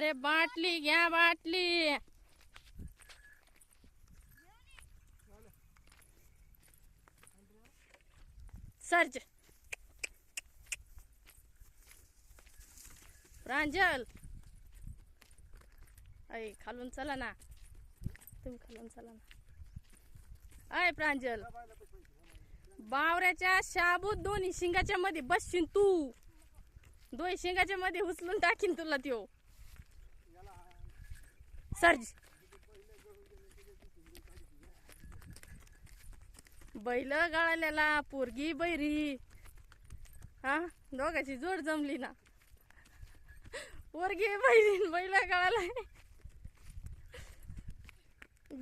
अरे बाटली घ्या बाटली. सर्ज. प्रांजल. अय खालून चला ना. तुम्ही खालून चला ना. अय प्रांजल. बावऱ्याच्या शाबूत दोन्ही शिंगाच्या मध्ये बसशील तू. दोन्ही शिंगाच्या मध्ये उचलून टाकीन तुला त्यो. सर्ज बैल गाळलेला पोरगी बैरी. हा? दोघाची जोड जमली ना. पोरगी बैरी बैल गाळाला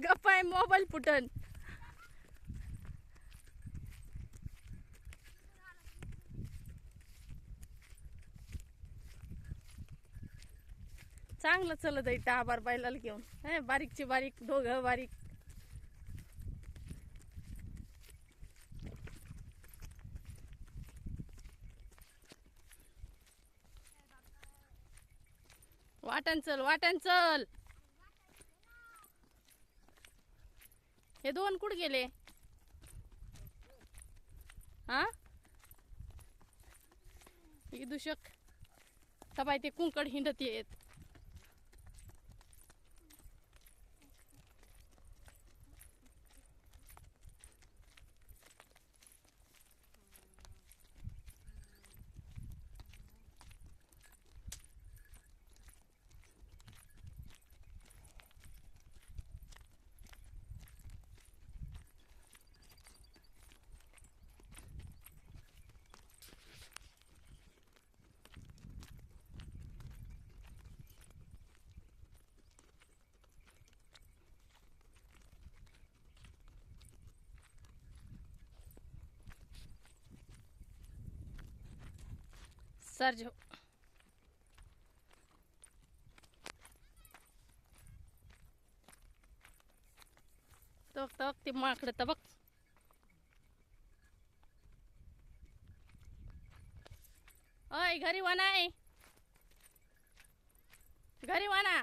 गप्पाय मोबाईल फुटन. चांगलं चलत आहे आभार बैलाला घेऊन. हे बारीकची बारीक दोघं बारीक. वाटण चल वाटण चल. हे दोन कुठ गेले? हा? दूषक तबाय ते कुंकड हिंडत येत. सर्ज टोक तक ते माकडं तर बघ. अय घरी वाना आहे. घरी वाना.